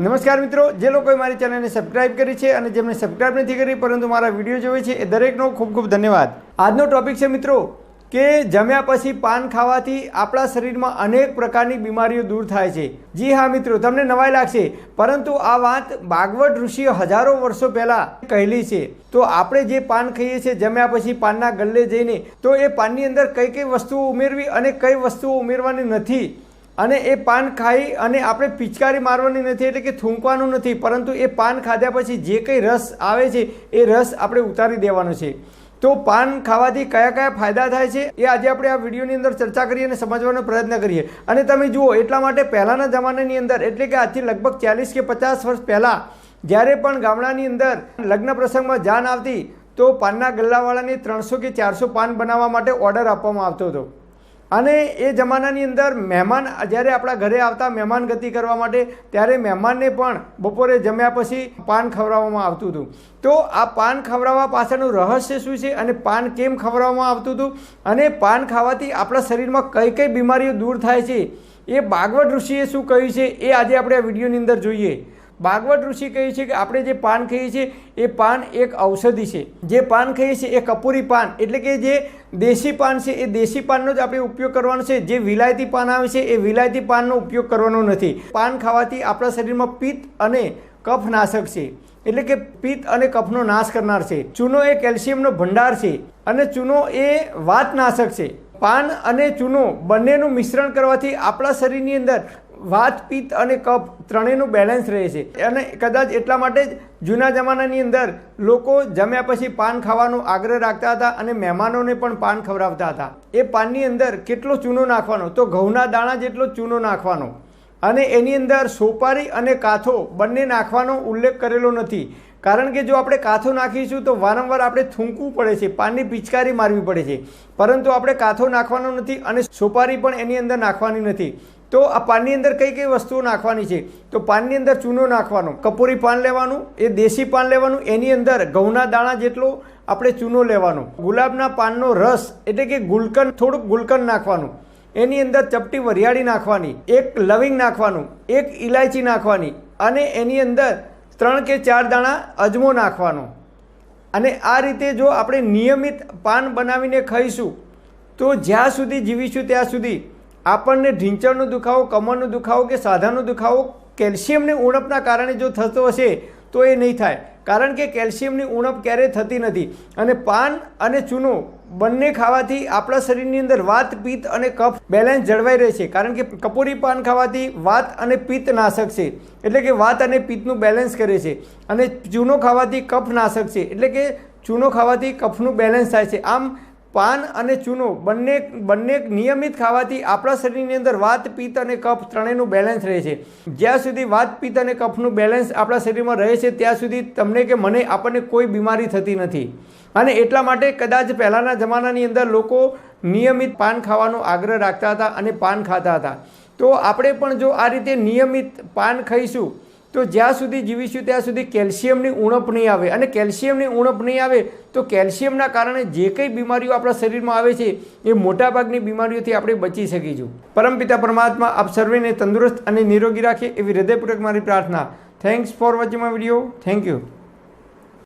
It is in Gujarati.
નમસ્કાર મિત્રો, જે લોકોએ મારી ચેનલને સબસ્ક્રાઇબ કરી છે અને જેમને સબસ્ક્રાઇબ નથી કરી, પરંતુ મારા વીડિયો જોવે છે, એ દરેકનો ખૂબ ખૂબ ધન્યવાદ. આજનો ટોપિક છે મિત્રો, કે જમ્યા પછી પાન ખાવાથી આપણા શરીરમાં અનેક પ્રકારની બીમારીઓ દૂર થાય છે. જી હા મિત્રો, તમને નવાઈ લાગશે, પરંતુ આ વાત ભાગવત ઋષિએ હજારો વર્ષો પહેલાં કહેલી છે. તો આપણે જે પાન ખાઈએ છીએ, જમ્યા પછી પાનના ગલ્લે જઈને, તો એ પાનની અંદર કઈ કઈ વસ્તુઓ ઉમેરવી અને કઈ વસ્તુઓ ઉમેરવાની નથી. અને એ પાન ખાઈ અને આપણે પિચકારી મારવાની નથી, એટલે કે થૂંકવાનું નથી, પરંતુ એ પાન ખાધા પછી જે કંઈ રસ આવે છે, એ રસ આપણે ઉતારી દેવાનો છે. તો પાન ખાવાથી કયા કયા ફાયદા થાય છે, એ આજે આપણે આ વિડીયોની અંદર ચર્ચા કરીએ અને સમજવાનો પ્રયત્ન કરીએ. અને તમે જુઓ, એટલા માટે પહેલાંના જમાનાની અંદર, એટલે કે આજથી લગભગ ચાલીસ કે પચાસ વર્ષ પહેલાં, જ્યારે પણ ગામડાની અંદર લગ્ન પ્રસંગમાં જાન આવતી, તો પાનના ગલ્લાવાળાને ત્રણસો કે ચારસો પાન બનાવવા માટે ઓર્ડર આપવામાં આવતો હતો. અને એ જમાનાની અંદર મહેમાન, જ્યારે આપણા ઘરે આવતા મહેમાન ગતિ કરવા માટે, ત્યારે મહેમાનને પણ બપોરે જમ્યા પછી પાન ખવડાવવામાં આવતું હતું. તો આ પાન ખવડાવવા પાછળનું રહસ્ય શું છે અને પાન કેમ ખવડાવવામાં આવતું હતું? અને પાન ખાવાથી આપણા શરીરમાં કઈ કઈ બીમારીઓ દૂર થાય છે? એ ભાગવત ઋષિએ શું કહ્યું છે? એ આજે આપણે આ વિડીયોની અંદર જોઈએ. ભાગવત ઋષિ કહે છે કે આપણે જે પાન ખાઈએ છીએ, એ પાન એક ઔષધિ છે. જે પાન ખાઈએ છીએ, એ કપૂરી પાન. એટલે કે જે દેશી પાન છે, એ દેશી પાનનો જ આપણે ઉપયોગ કરવાનો છે. જે વિલાયતી પાન આવે છે, એ વિલાયતી પાનનો ઉપયોગ કરવાનો નથી. પાન ખાવાથી આપણા શરીરમાં પિત્ત અને કફ નાશક છે. એટલે કે પિત્ત અને કફનો નાશ કરનાર છે. ચૂનો એ કેલ્શિયમનો ભંડાર છે અને ચૂનો એ વાતનાશક છે. પાન અને ચૂનો બંનેનું મિશ્રણ કરવાથી આપણા શરીરની અંદર વાત, પિત્ત અને કફ ત્રણેયનું બેલેન્સ રહે છે. અને કદાચ એટલા માટે જ જૂના જમાનાની અંદર લોકો જમ્યા પછી પાન ખાવાનો આગ્રહ રાખતા હતા અને મહેમાનોને પણ પાન ખવડાવતા હતા. એ પાનની અંદર કેટલો ચૂનો નાખવાનો? તો ઘઉંના દાણા જેટલો ચૂનો નાખવાનો. અને એની અંદર સોપારી અને કાથો બંને નાખવાનો ઉલ્લેખ કરેલો નથી. કારણ કે જો આપણે કાથો નાખીશું તો વારંવાર આપણે થૂંકવું પડે છે, પાનની પિચકારી મારવી પડે છે. પરંતુ આપણે કાથો નાખવાનો નથી અને સોપારી પણ એની અંદર નાખવાની નથી. તો આ પાનની અંદર કઈ કઈ વસ્તુઓ નાખવાની છે? તો પાનની અંદર ચૂનો નાખવાનો, કપૂરી પાન લેવાનું, એ દેશી પાન લેવાનું, એની અંદર ઘઉંના દાણા જેટલો આપણે ચૂનો લેવાનો, ગુલાબના પાનનો રસ એટલે કે ગુલકંદ થોડુંક ગુલકંદ નાખવાનું, એની અંદર ચપટી વરિયાળી નાખવાની, એક લવિંગ નાખવાનું, એક ઇલાયચી નાખવાની અને એની અંદર ત્રણ કે ચાર દાણા અજમો નાખવાનો. અને આ રીતે જો આપણે નિયમિત પાન બનાવીને ખાઈશું, તો જ્યાં સુધી જીવીશું ત્યાં સુધી આપણને ઢીંચણનો દુખાવો, કમરનો દુખાવો કે સાધાનો દુખાવો કેલ્શિયમની ઉણપના કારણે જો થતો હશે તો એ નહીં થાય. કારણ કે કેલ્શિયમની ઉણપ ક્યારેય થતી નથી. અને પાન અને ચૂનો બંને ખાવાથી આપણા શરીરની અંદર વાત, પિત્ત અને કફ બેલેન્સ જળવાઈ રહે છે. કારણ કે કપૂરી પાન ખાવાથી વાત અને પિત્ત નાશક છે. એટલે કે વાત અને પિત્તનું બેલેન્સ કરે છે. અને ચૂનો ખાવાથી કફ નાશક છે. એટલે કે ચૂનો ખાવાથી કફનું બેલેન્સ થાય છે. આમ પાન અને ચૂનો બંને બંને નિયમિત ખાવાથી આપણા શરીરની અંદર વાત, પિત્ત અને કફ ત્રણેયનું બેલેન્સ રહે છે. જ્યાં સુધી વાત, પિત્ત અને કફનું બેલેન્સ આપણા શરીરમાં રહે છે, ત્યાં સુધી તમને કે મને આપણને કોઈ બીમારી થતી નથી. અને એટલા માટે કદાચ પહેલાંના જમાનાની અંદર લોકો નિયમિત પાન ખાવાનો આગ્રહ રાખતા હતા અને પાન ખાતા હતા. તો આપણે પણ જો આ રીતે નિયમિત પાન ખાઈશું તો જ્યાં સુધી જીવીશું, ત્યાં સુધી કેલ્શિયમની ઉણપ નહીં આવે. અને કેલ્શિયમની ઉણપ નહીં આવે, તો કેલ્શિયમના કારણે જે કંઈ બીમારીઓ આપણા શરીરમાં આવે છે, એ મોટાભાગની બીમારીઓથી આપણે બચી શકીશું. પરમપિતા પરમાત્મા, આપ સર્વેને તંદુરસ્ત અને નિરોગી રાખે એવી હૃદયપૂર્વક મારી પ્રાર્થના. Thanks for watching my video thank you